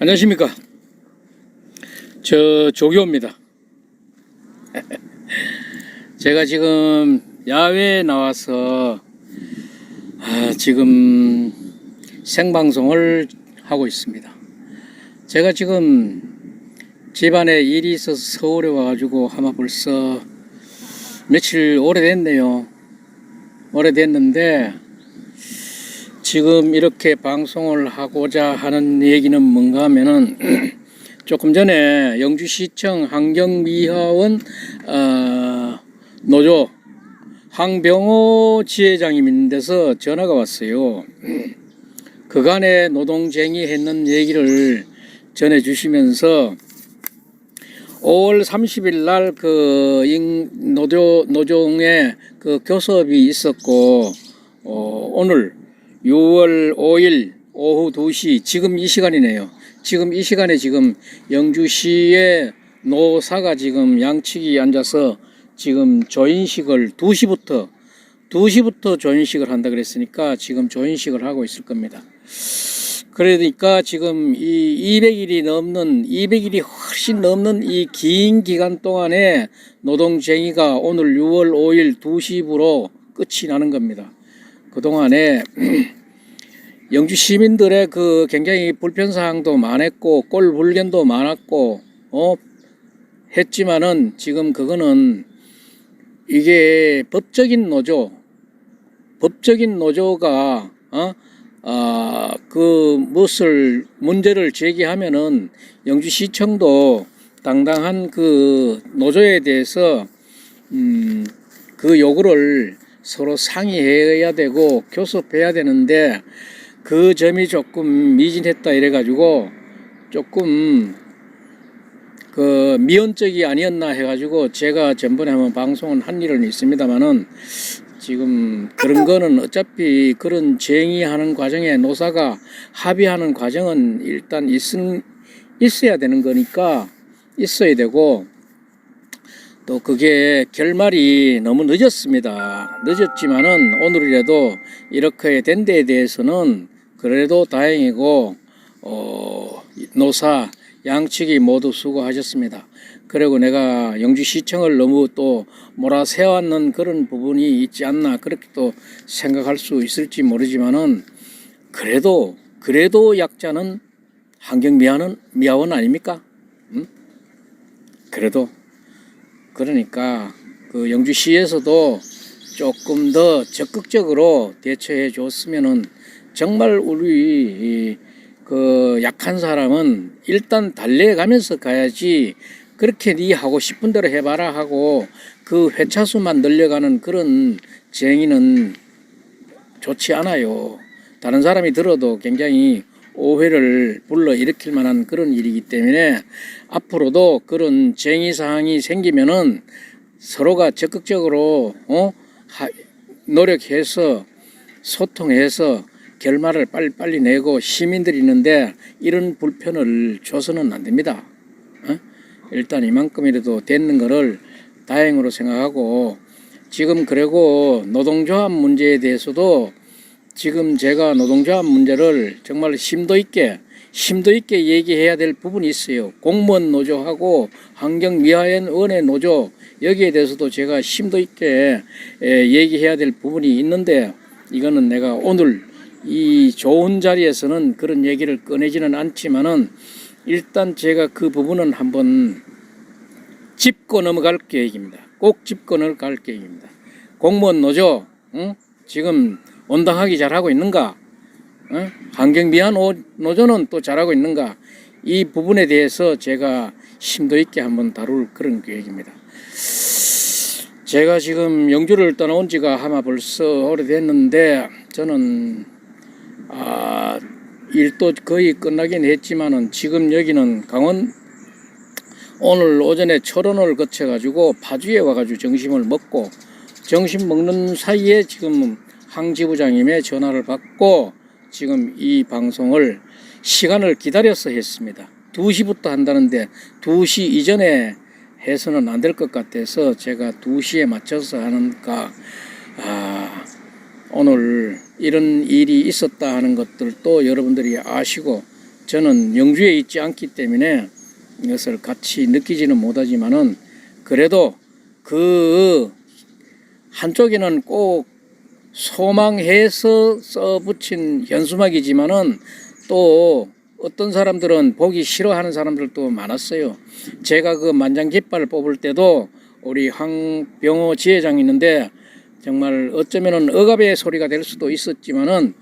안녕하십니까. 저 조교입니다. 제가 지금 야외에 나와서 아, 지금 생방송을 하고 있습니다. 제가 지금 집안에 일이 있어서 서울에 와가지고 아마 벌써 며칠 오래됐네요. 오래됐는데 지금 이렇게 방송을 하고자 하는 얘기는 뭔가 하면은 조금 전에 영주시청 환경미화원 어, 노조 황병호 지회장님 있는 데서 전화가 왔어요. 그간에 노동쟁이 했는 얘기를 전해 주시면서 5월 30일 날 그 노조 노종의 그 교섭이 있었고 어, 오늘 6월 5일 오후 2시 지금 이 시간이네요. 지금 이 시간에 지금 영주시의 노사가 지금 양측이 앉아서 지금 조인식을 2시부터 2시부터 조인식을 한다 그랬으니까 지금 조인식을 하고 있을 겁니다. 그러니까 지금 이 200일이 넘는 200일이 훨씬 넘는 이 긴 기간 동안에 노동쟁의가 오늘 6월 5일 2시부로 끝이 나는 겁니다. 그동안에 영주 시민들의 그 굉장히 불편 사항도 많았고 꼴 불견도 많았고 어 했지만은 지금 그거는 이게 법적인 노조 법적인 노조가 어? 아, 그 무엇을 문제를 제기하면은 영주시청도 당당한 그 노조에 대해서 음, 그 요구를 서로 상의해야 되고 교섭해야 되는데 그 점이 조금 미진했다 이래가지고 조금 그 미온적이 아니었나 해가지고 제가 전번에 한번 방송을 한 일은 있습니다만은 지금 그런 거는 어차피 그런 쟁의하는 과정에 노사가 합의하는 과정은 일단 있은 있어야 되는 거니까 있어야 되고 또 그게 결말이 너무 늦었습니다. 늦었지만은 오늘이라도 이렇게 된 데에 대해서는 그래도 다행이고 어 노사 양측이 모두 수고하셨습니다. 그리고 내가 영주시청을 너무 또 몰아세웠는 그런 부분이 있지 않나 그렇게 또 생각할 수 있을지 모르지만은 그래도 그래도 약자는 환경미화는 미화원 아닙니까? 음? 그래도 그러니까 그 영주시에서도 조금 더 적극적으로 대처해 줬으면은 정말 우리 그 약한 사람은 일단 달래가면서 가야지 그렇게 네 하고 싶은 대로 해봐라 하고 그 회차수만 늘려가는 그런 쟁의는 좋지 않아요. 다른 사람이 들어도 굉장히 오해를 불러 일으킬 만한 그런 일이기 때문에 앞으로도 그런 쟁의 사항이 생기면은 서로가 적극적으로 어 하, 노력해서 소통해서 결말을 빨리빨리 내고 시민들이 있는데 이런 불편을 줘서는 안 됩니다. 어? 일단 이만큼이라도 됐는 거를 다행으로 생각하고 지금 그리고 노동조합 문제에 대해서도 지금 제가 노동조합 문제를 정말 심도 있게 심도 있게 얘기해야 될 부분이 있어요. 공무원 노조하고 환경미화원의 노조 여기에 대해서도 제가 심도 있게 얘기해야 될 부분이 있는데 이거는 내가 오늘 이 좋은 자리에서는 그런 얘기를 꺼내지는 않지만은 일단 제가 그 부분은 한번 짚고 넘어갈 계획입니다. 꼭 짚고 넘어갈 계획입니다. 공무원 노조 응? 지금 온당하게 잘하고 있는가? 응? 환경미화 노조는 또 잘하고 있는가? 이 부분에 대해서 제가 심도 있게 한번 다룰 그런 계획입니다. 제가 지금 영주를 떠나온 지가 아마 벌써 오래됐는데 저는 아, 일도 거의 끝나긴 했지만은 지금 여기는 강원 오늘 오전에 철원을 거쳐 가지고 파주에 와 가지고 점심을 먹고 점심 먹는 사이에 지금 항 지부장님의 전화를 받고 지금 이 방송을 시간을 기다려서 했습니다. 2시부터 한다는데 2시 이전에 해서는 안 될 것 같아서 제가 2시에 맞춰서 하는가 아, 오늘 이런 일이 있었다 하는 것들도 여러분들이 아시고 저는 영주에 있지 않기 때문에 이것을 같이 느끼지는 못하지만은 그래도 그 한쪽에는 꼭 소망해서 써붙인 현수막이지만은 또 어떤 사람들은 보기 싫어하는 사람들도 많았어요. 제가 그 만장깃발을 뽑을 때도 우리 황병호 지회장이 있는데 정말 어쩌면은 억압의 소리가 될 수도 있었지만은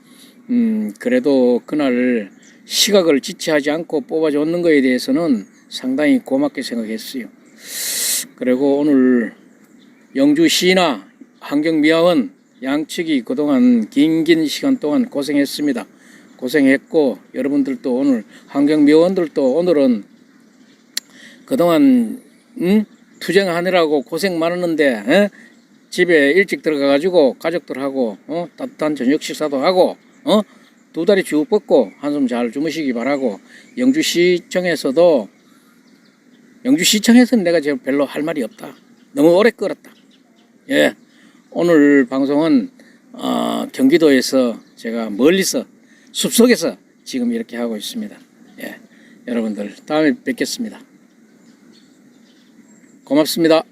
음 그래도 그날 시각을 지체하지 않고 뽑아줬는 거에 대해서는 상당히 고맙게 생각했어요. 그리고 오늘 영주시나 환경미화원 양측이 그동안 긴긴 시간 동안 고생했습니다. 고생했고 여러분들도 오늘 환경미화원들도 오늘은 그동안 음? 투쟁하느라고 고생 많았는데 에? 집에 일찍 들어가가지고 가족들하고 어? 따뜻한 저녁 식사도 하고 어? 두 다리 쭉 뻗고 한숨 잘 주무시기 바라고 영주시청에서도 영주시청에서는 내가 지금 별로 할 말이 없다. 너무 오래 끌었다. 예, 오늘 방송은 어, 경기도에서 제가 멀리서 숲속에서 지금 이렇게 하고 있습니다. 예, 여러분들 다음에 뵙겠습니다. 고맙습니다.